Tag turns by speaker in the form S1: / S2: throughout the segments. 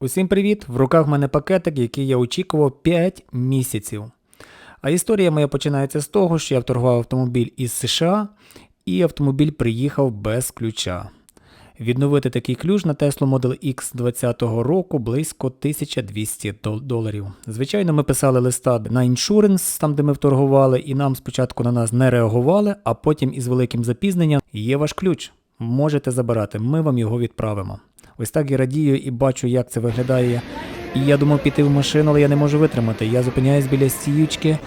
S1: Усім привіт! В руках в мене пакетик, який я очікував 5 місяців. А історія моя починається з того, що я вторгував автомобіль із США, і автомобіль приїхав без ключа. Відновити такий ключ на Tesla Model X 2020 року близько 1200 доларів. Звичайно, ми писали листа на іншуренс, там де ми вторгували, і нам спочатку на нас не реагували, а потім із великим запізненням є ваш ключ. Можете забирати, ми вам його відправимо. Ось так я радію і бачу, як це виглядає. І я думав піти в машину, але я не можу витримати. Я зупиняюсь біля стіючки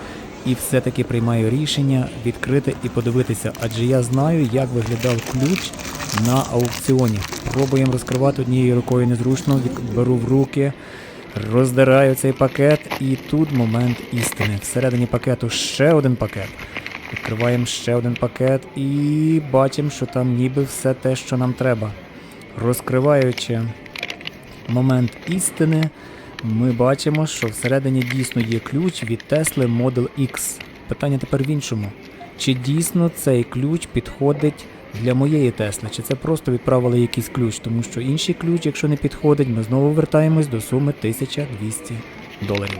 S1: і все-таки приймаю рішення відкрити і подивитися, адже я знаю, як виглядав ключ на аукціоні. Пробуємо розкривати однією рукою незручно, беру в руки, роздираю цей пакет, і тут момент істини. Всередині пакету ще один пакет. Відкриваємо ще один пакет і бачимо, що там ніби все те, що нам треба. Розкриваючи момент істини, ми бачимо, що всередині дійсно є ключ від Tesla Model X. Питання тепер в іншому. Чи дійсно цей ключ підходить для моєї Тесли? Чи це просто відправили якийсь ключ? Тому що інший ключ, якщо не підходить, ми знову вертаємось до суми 1200 доларів.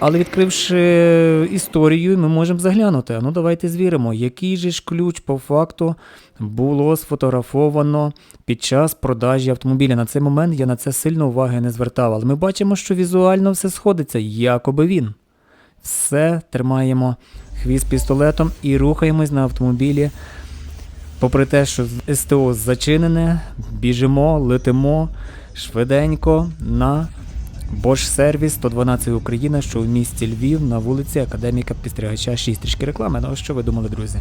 S1: Але відкривши історію, ми можемо заглянути. Ну давайте звіримо, який же ж ключ по факту було сфотографовано під час продажі автомобіля. На цей момент я на це сильно уваги не звертав. Але ми бачимо, що візуально все сходиться, якоби він. Все тримаємо хвіст пістолетом і рухаємось на автомобілі. Попри те, що СТО зачинене, біжимо, летимо швиденько на Bosch Service 112 Україна, що в місті Львів на вулиці Академіка Підстригача 6. Трішки реклами. Ну, що ви думали, друзі?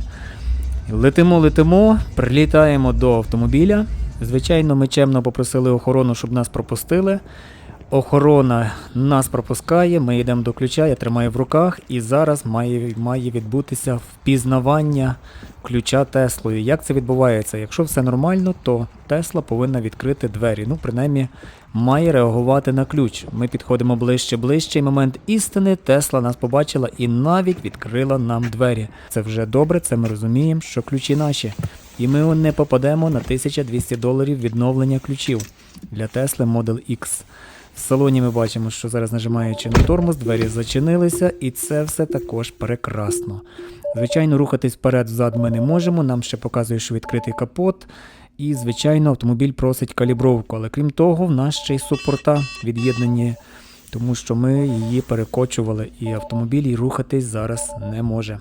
S1: Летимо, летимо, прилітаємо до автомобіля. Звичайно, ми чемно попросили охорону, щоб нас пропустили. Охорона нас пропускає, ми йдемо до ключа, я тримаю в руках, і зараз має, має відбутися впізнавання ключа Теслою. Як це відбувається? Якщо все нормально, то Тесла повинна відкрити двері. Ну, принаймні, має реагувати на ключ. Ми підходимо ближче, ближче, і момент істини Тесла нас побачила і навіть відкрила нам двері. Це вже добре, це ми розуміємо, що ключі наші. І ми не попадемо на 1200 доларів відновлення ключів для Tesla Model X. В салоні ми бачимо, що зараз нажимаючи на тормоз, двері зачинилися, і це все також прекрасно. Звичайно, рухатись вперед-взад ми не можемо. Нам ще показує, що відкритий капот. І, звичайно, автомобіль просить калібровку. Але крім того, в нас ще й супорта від'єднані, тому що ми її перекочували, і автомобіль і рухатись зараз не може.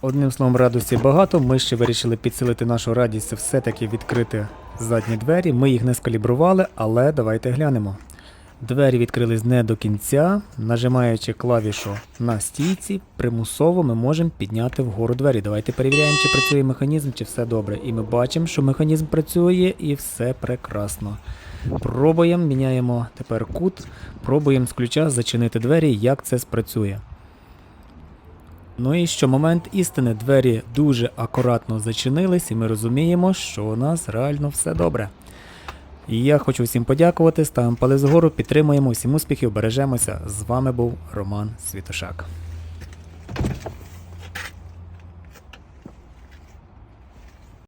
S1: Одним словом, радості багато. Ми ще вирішили підсилити нашу радість, все-таки відкрити задні двері. Ми їх не скалібрували, але давайте глянемо. Двері відкрились не до кінця. Нажимаючи клавішу на стійці, примусово ми можемо підняти вгору двері. Давайте перевіряємо, чи працює механізм, чи все добре. І ми бачимо, що механізм працює і все прекрасно. Пробуємо, міняємо тепер кут, пробуємо з ключа зачинити двері, як це спрацює. Ну і що момент істини, двері дуже акуратно зачинились, і ми розуміємо, що у нас реально все добре. І я хочу всім подякувати, ставимо палець згору, підтримуємо, всім успіхів, бережемося. З вами був Роман Світошак.